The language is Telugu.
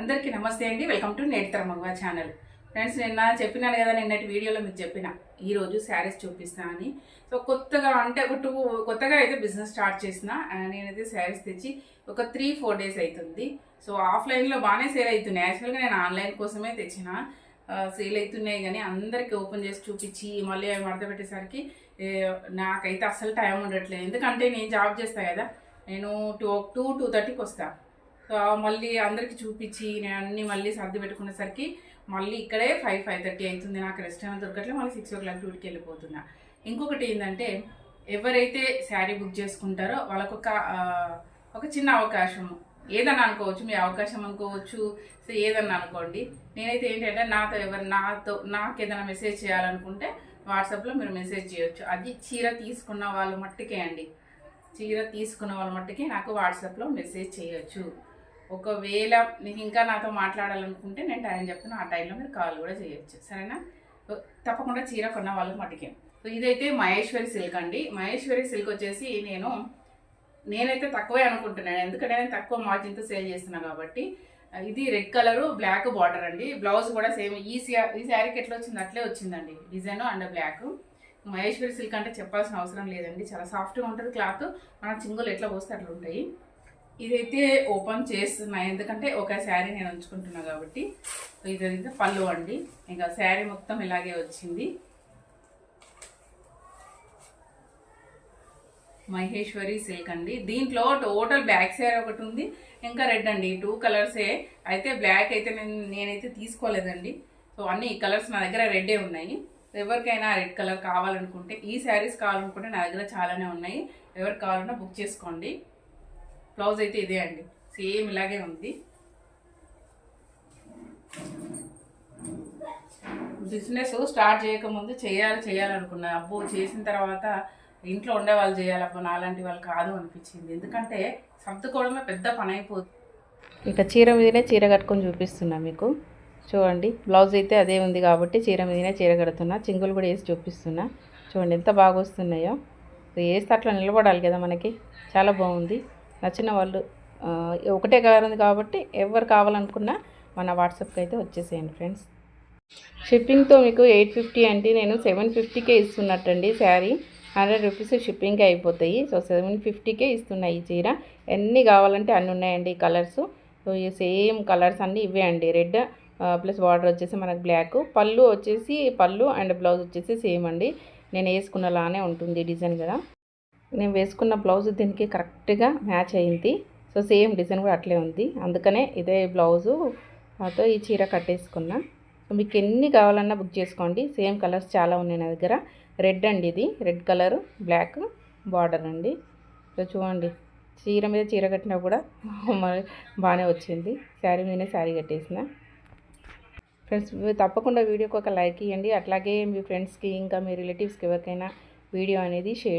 అందరికీ నమస్తే అండి. వెల్కమ్ టు నేత్ర మగవా ఛానల్. ఫ్రెండ్స్ నిన్న చెప్పినాను కదా నిన్నటి వీడియోలో మీకు చెప్పిన. ఈరోజు శారీస్ చూపిస్తా అని. సో కొత్తగా అంటే ఒక టూ కొత్తగా అయితే బిజినెస్ స్టార్ట్ చేసిన. నేనైతే శారీస్ తెచ్చి ఒక త్రీ ఫోర్ డేస్ అవుతుంది సో ఆఫ్లైన్లో బాగానే సేల్ అవుతున్నాయి. యాక్చువల్గా నేను ఆన్లైన్ కోసమే తెచ్చిన. సేల్ అవుతున్నాయి కానీ అందరికీ ఓపెన్ చేసి చూపించి మళ్ళీ అవి మడత పెట్టేసరికి నాకైతే అస్సలు టైం ఉండట్లేదు. ఎందుకంటే నేను జాబ్ చేస్తాను కదా నేను టూ టూ టూ థర్టీకి వస్తాను మళ్ళీ అందరికి చూపించి నేను అన్ని మళ్ళీ సర్ది పెట్టుకునేసరికి మళ్ళీ ఇక్కడే ఫైవ్ ఫైవ్ థర్టీ అవుతుంది. నాకు రెస్టారెంట్ దొరకట్లే. మళ్ళీ సిక్స్ ఓ క్లాక్ డ్యూటీకి వెళ్ళిపోతున్నా. ఇంకొకటి ఏంటంటే ఎవరైతే శారీ బుక్ చేసుకుంటారో వాళ్ళకొక ఒక చిన్న అవకాశము. ఏదన్నా అనుకోవచ్చు మీ అవకాశం అనుకోవచ్చు. సో ఏదన్నా అనుకోండి. నేనైతే ఏంటంటే నాతో ఎవరు నాతో నాకు ఏదైనా మెసేజ్ చేయాలనుకుంటే వాట్సాప్లో మీరు మెసేజ్ చేయొచ్చు. అది చీర తీసుకున్న వాళ్ళు మట్టుకే అండి. చీర తీసుకున్న వాళ్ళ మట్టుకి నాకు వాట్సాప్లో మెసేజ్ చేయొచ్చు. ఒకవేళ నీకు ఇంకా నాతో మాట్లాడాలనుకుంటే నేను టైం చెప్తాను ఆ టైంలో మీరు కాల్ కూడా చేయొచ్చు. సరేనా? తప్పకుండా చీర కొన్న వాళ్ళకి మట్టుకే సో ఇదైతే మహేశ్వరి సిల్క్ అండి. మహేశ్వరి సిల్క్ వచ్చేసి నేను నేనైతే తక్కువే అనుకుంటున్నాను. ఎందుకంటే నేను తక్కువ మార్జిన్తో సేల్ చేస్తున్నాను కాబట్టి ఇది రెడ్ కలరు బ్లాక్ బార్డర్ అండి. బ్లౌజ్ కూడా సేమ్. ఈ ఈ శారీకి ఎట్లా వచ్చింది? అట్లే వచ్చిందండి. Design and black. Maheshwari silk అంటే చెప్పాల్సిన అవసరం లేదండి. చాలా సాఫ్ట్గా ఉంటుంది క్లాత్. మన చింగులు ఎట్లా పోస్తే అట్లా ఉంటాయి. ఇదైతే ఓపెన్ చేస్తున్నా ఎందుకంటే ఒక శారీ నేను ఉంచుకుంటున్నా కాబట్టి. ఇది అయితే పళ్ళు అండి. ఇంకా శారీ మొత్తం ఇలాగే వచ్చింది. మహేశ్వరి సిల్క్ అండి. దీంట్లో టోటల్ బ్లాక్ శారీ ఒకటి ఉంది ఇంకా రెడ్ అండి. టూ కలర్సే. అయితే బ్లాక్ అయితే నేను నేనైతే తీసుకోలేదండి. సో అన్ని కలర్స్ నా దగ్గర రెడ్డే ఉన్నాయి. ఎవరికైనా రెడ్ కలర్ కావాలనుకుంటే ఈ శారీస్ కావాలనుకుంటే నా దగ్గర చాలానే ఉన్నాయి. ఎవరికి కావాలన్నా బుక్ చేసుకోండి. బ్లౌజ్ అయితే ఇదే అండి. సేమ్ ఇలాగే ఉంది. బిజినెస్ స్టార్ట్ చేయకముందు చేయాలి చేయాలనుకున్నా. అబ్బో చేసిన తర్వాత ఇంట్లో ఉండే వాళ్ళు చేయాలబ్బో నాలాంటి వాళ్ళు కాదు అనిపించింది. ఎందుకంటే సర్దుకోవడమే పెద్ద పని అయిపోతుంది. ఇక చీర మీదనే చీర కట్టుకొని చూపిస్తున్నా మీకు. చూడండి బ్లౌజ్ అయితే అదే ఉంది కాబట్టి చీర మీదనే చీర కడుతున్నా. చింగులు కూడా వేసి చూపిస్తున్నా. చూడండి ఎంత బాగా వస్తున్నాయో. వేస్తే అట్లా నిలబడాలి కదా మనకి. చాలా బాగుంది. నచ్చిన వాళ్ళు ఒకటే కలర్ ఉంది కాబట్టి ఎవరు కావాలనుకున్నా మన వాట్సాప్కి అయితే వచ్చేసేయండి ఫ్రెండ్స్. షిప్పింగ్తో మీకు ఎయిట్ ఫిఫ్టీ అంటే నేను సెవెన్ ఫిఫ్టీకే ఇస్తున్నట్టండి శారీ. హండ్రెడ్ రూపీస్ షిప్పింగ్కి అయిపోతాయి. సో సెవెన్ ఫిఫ్టీకే ఇస్తున్నాయి ఈ చీర. ఎన్ని కావాలంటే అన్ని ఉన్నాయండి ఈ కలర్స్. సో ఈ సేమ్ కలర్స్ అన్నీ ఇవే అండి. రెడ్ ప్లస్ బార్డర్ వచ్చేసి మనకు బ్లాక్. పళ్ళు వచ్చేసి పళ్ళు అండ్ బ్లౌజ్ వచ్చేసి సేమ్ అండి. నేను వేసుకున్నలానే ఉంటుంది డిజైన్ కదా. నేను వేసుకున్న బ్లౌజ్ దీనికి కరెక్ట్గా మ్యాచ్ అయింది. సో సేమ్ డిజైన్ కూడా అట్లే ఉంది. అందుకనే ఇదే బ్లౌజు. తో ఈ చీర కట్టేసుకున్నా. సో మీకు ఎన్ని కావాలన్నా బుక్ చేసుకోండి. సేమ్ కలర్స్ చాలా ఉన్నాయి నా దగ్గర. రెడ్ అండి ఇది. రెడ్ కలర్ బ్లాక్ బార్డర్ అండి. సో చూడండి. చీర మీద చీర కట్టినా కూడా మరి బాగానే వచ్చింది. శారీ మీదనే శారీ కట్టేసిన. ఫ్రెండ్స్ తప్పకుండా వీడియోకి ఒక లైక్ ఇవ్వండి అట్లాగే మీ ఫ్రెండ్స్కి ఇంకా మీ రిలేటివ్స్కి ఎవరికైనా వీడియో అనేది షేర్